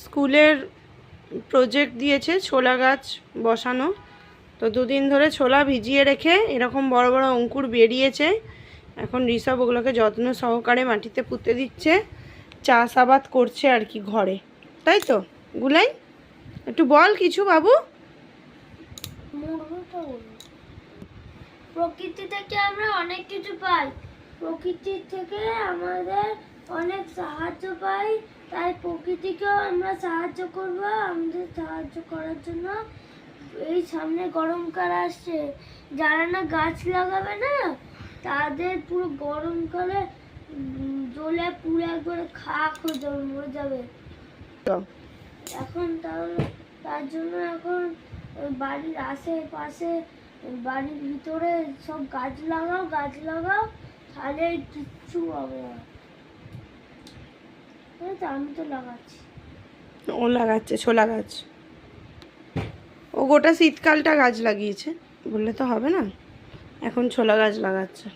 স্কুলের প্রজেক্ট দিয়েছে ছোলা গাছ বসানো। তো দুদিন ধরে ছোলা ভিজিয়ে রেখে এরকম বড় বড় অঙ্কুর বেরিয়েছে। এখন ঋষভ ওগুলোকে যত্ন সহকারে মাটিতে পুঁতে দিচ্ছে। চাষাবাদ করছে আর কি ঘরে। তাই তো? গুলাই, একটু বল কিছু বাবু। প্রকৃতি থেকে আমরা অনেক কিছু পাই? প্রকৃতির থেকে আমাদের অনেক সাহায্য পাই, তাই প্রকৃতিকেও আমরা সাহায্য করব আমাদের সাহায্য করার জন্য। এই সামনে গরমকাল আসছে। যারা না গাছ লাগাবে না তাদের পুরো গরমকালে জলে পুরো একবারে খাক হয়ে যাবে মরে যাবে। এখন তাহলে তার জন্য এখন বাড়ির আশেপাশে বাড়ির ভিতরে সব গাছ লাগাও গাছ লাগাও তাহলে কিচ্ছু হবে না। ও লাগাচ্ছে, ছোলা গাছ। ও গোটা শীতকালটা গাছ লাগিয়েছে, বললে তো হবে না। এখন ছোলা গাছ লাগাচ্ছে।